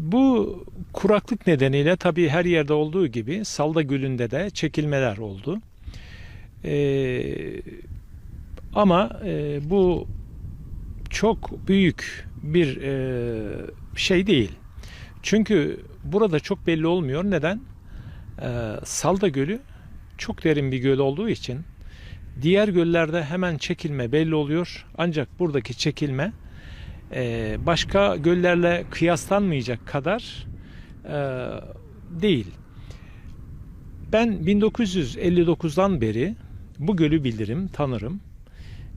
Bu kuraklık nedeniyle tabii her yerde olduğu gibi Salda Gölü'nde de çekilmeler oldu. Ee, ama e, bu çok büyük bir e, şey değil. Çünkü burada çok belli olmuyor. Neden? Ee, Salda Gölü çok derin bir göl olduğu için diğer göllerde hemen çekilme belli oluyor. Ancak buradaki çekilme e, başka göllerle kıyaslanmayacak kadar e, değil. Ben 1959'dan beri bu gölü bilirim, tanırım.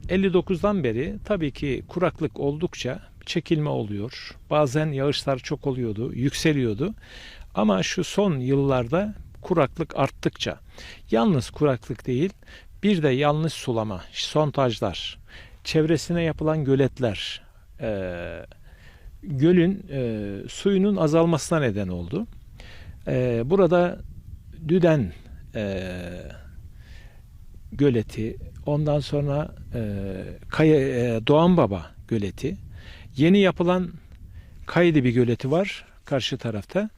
59'dan beri tabii ki kuraklık oldukça çekilme oluyor. Bazen yağışlar çok oluyordu, yükseliyordu. Ama şu son yıllarda kuraklık arttıkça yalnız kuraklık değil bir de yanlış sulama, sontajlar, çevresine yapılan göletler, e, gölün e, suyunun azalmasına neden oldu. E, burada Düden e, göleti, ondan sonra e, Kaya, e, Doğan Baba göleti, yeni yapılan Kaydı bir göleti var karşı tarafta.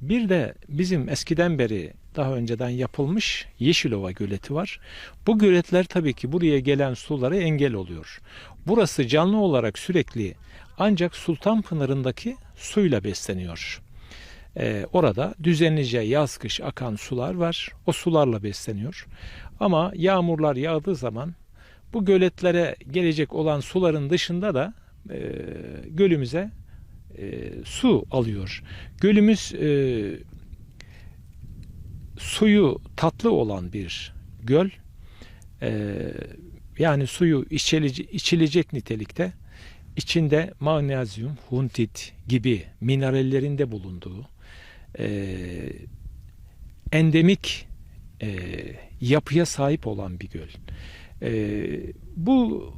Bir de bizim eskiden beri daha önceden yapılmış Yeşilova göleti var. Bu göletler tabii ki buraya gelen sulara engel oluyor. Burası canlı olarak sürekli ancak Sultanpınar'ındaki suyla besleniyor. Ee, orada düzenlice yaz kış akan sular var. O sularla besleniyor. Ama yağmurlar yağdığı zaman bu göletlere gelecek olan suların dışında da e, gölümüze e, su alıyor. Gölümüz e, suyu tatlı olan bir göl. E, yani suyu içilecek, içilecek nitelikte. İçinde magnezyum, huntit gibi minerallerin de bulunduğu e, endemik e, yapıya sahip olan bir göl. E, bu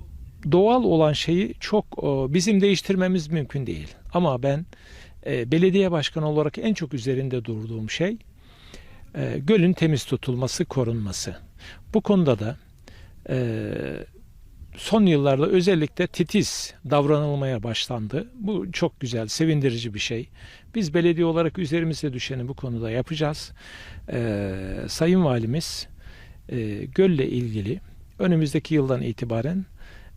doğal olan şeyi çok e, bizim değiştirmemiz mümkün değil. Ama ben e, belediye başkanı olarak en çok üzerinde durduğum şey e, gölün temiz tutulması, korunması. Bu konuda da e, son yıllarda özellikle titiz davranılmaya başlandı. Bu çok güzel, sevindirici bir şey. Biz belediye olarak üzerimize düşeni bu konuda yapacağız. E, Sayın Valimiz e, gölle ilgili önümüzdeki yıldan itibaren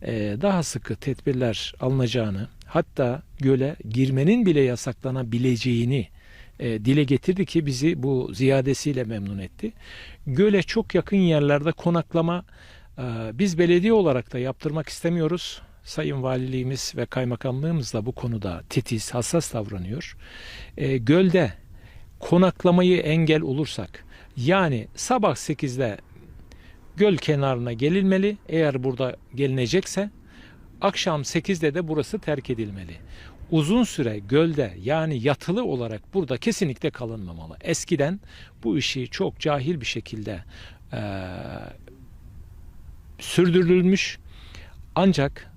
e, daha sıkı tedbirler alınacağını hatta göle girmenin bile yasaklanabileceğini e, dile getirdi ki bizi bu ziyadesiyle memnun etti. Göle çok yakın yerlerde konaklama e, biz belediye olarak da yaptırmak istemiyoruz. Sayın Valiliğimiz ve Kaymakamlığımız da bu konuda titiz, hassas davranıyor. E, gölde konaklamayı engel olursak yani sabah 8'de göl kenarına gelinmeli. Eğer burada gelinecekse akşam 8'de de burası terk edilmeli. Uzun süre gölde yani yatılı olarak burada kesinlikle kalınmamalı. Eskiden bu işi çok cahil bir şekilde e, sürdürülmüş. Ancak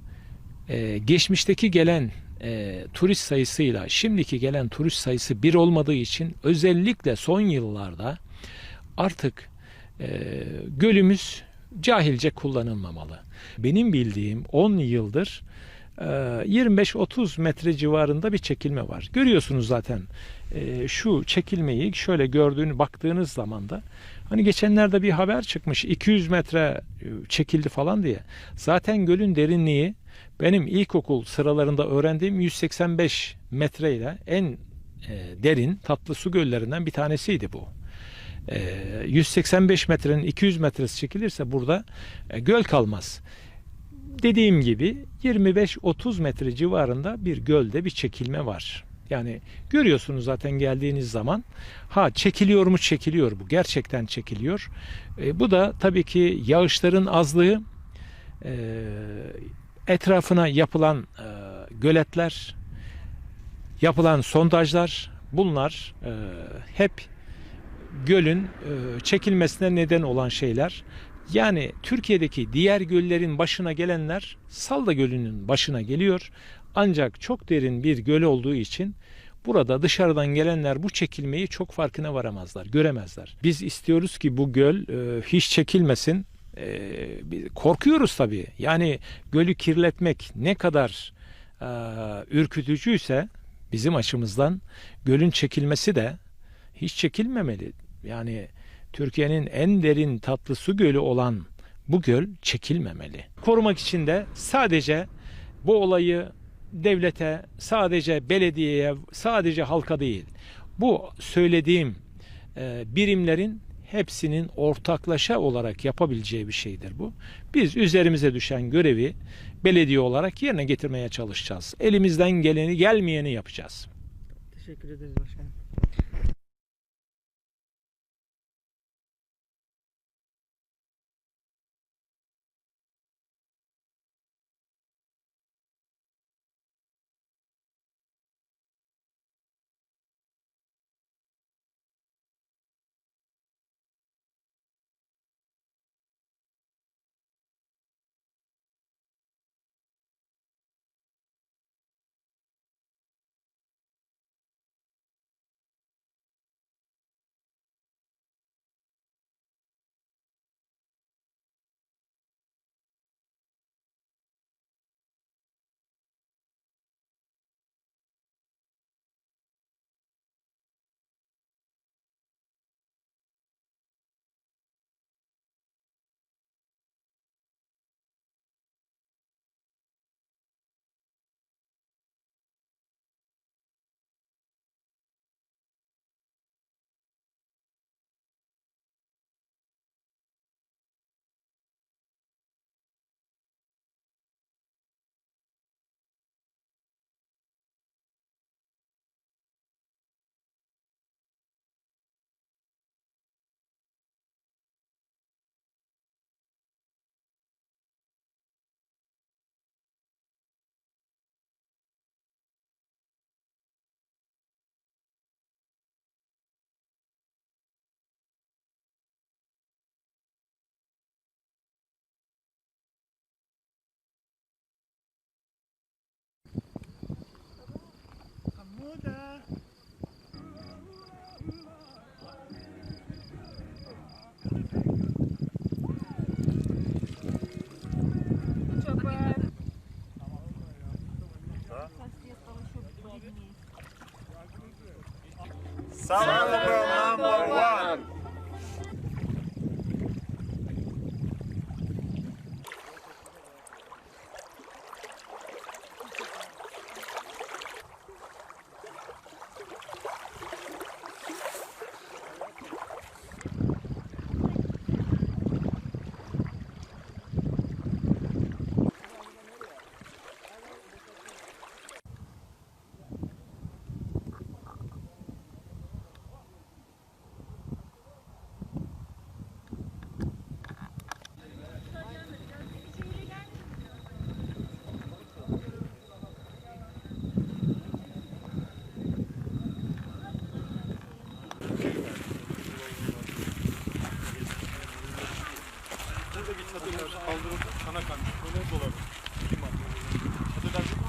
e, geçmişteki gelen e, turist sayısıyla şimdiki gelen turist sayısı bir olmadığı için özellikle son yıllarda artık e, gölümüz cahilce kullanılmamalı. Benim bildiğim 10 yıldır 25-30 metre civarında bir çekilme var. Görüyorsunuz zaten e, şu çekilmeyi şöyle gördüğünü baktığınız zaman da hani geçenlerde bir haber çıkmış 200 metre e, çekildi falan diye. Zaten gölün derinliği benim ilkokul sıralarında öğrendiğim 185 metre ile en e, derin tatlı su göllerinden bir tanesiydi bu. 185 metrenin 200 metresi çekilirse burada e, göl kalmaz. Dediğim gibi 25-30 metre civarında bir gölde bir çekilme var. Yani görüyorsunuz zaten geldiğiniz zaman ha çekiliyor mu çekiliyor bu gerçekten çekiliyor. E, bu da tabii ki yağışların azlığı e, etrafına yapılan e, göletler yapılan sondajlar bunlar e, hep gölün e, çekilmesine neden olan şeyler. Yani Türkiye'deki diğer göllerin başına gelenler Salda Gölü'nün başına geliyor. Ancak çok derin bir göl olduğu için burada dışarıdan gelenler bu çekilmeyi çok farkına varamazlar, göremezler. Biz istiyoruz ki bu göl e, hiç çekilmesin. E, korkuyoruz tabii. Yani gölü kirletmek ne kadar ürkütücüyse Bizim açımızdan gölün çekilmesi de hiç çekilmemeli. Yani Türkiye'nin en derin tatlı su gölü olan bu göl çekilmemeli. Korumak için de sadece bu olayı devlete, sadece belediyeye, sadece halka değil. Bu söylediğim e, birimlerin hepsinin ortaklaşa olarak yapabileceği bir şeydir bu. Biz üzerimize düşen görevi belediye olarak yerine getirmeye çalışacağız. Elimizden geleni gelmeyeni yapacağız. Teşekkür ederiz başkanım. Salve! Çadırlar kaldırıldı, kana kaymış. Böyle dolar. Liman. Çadırlar yok.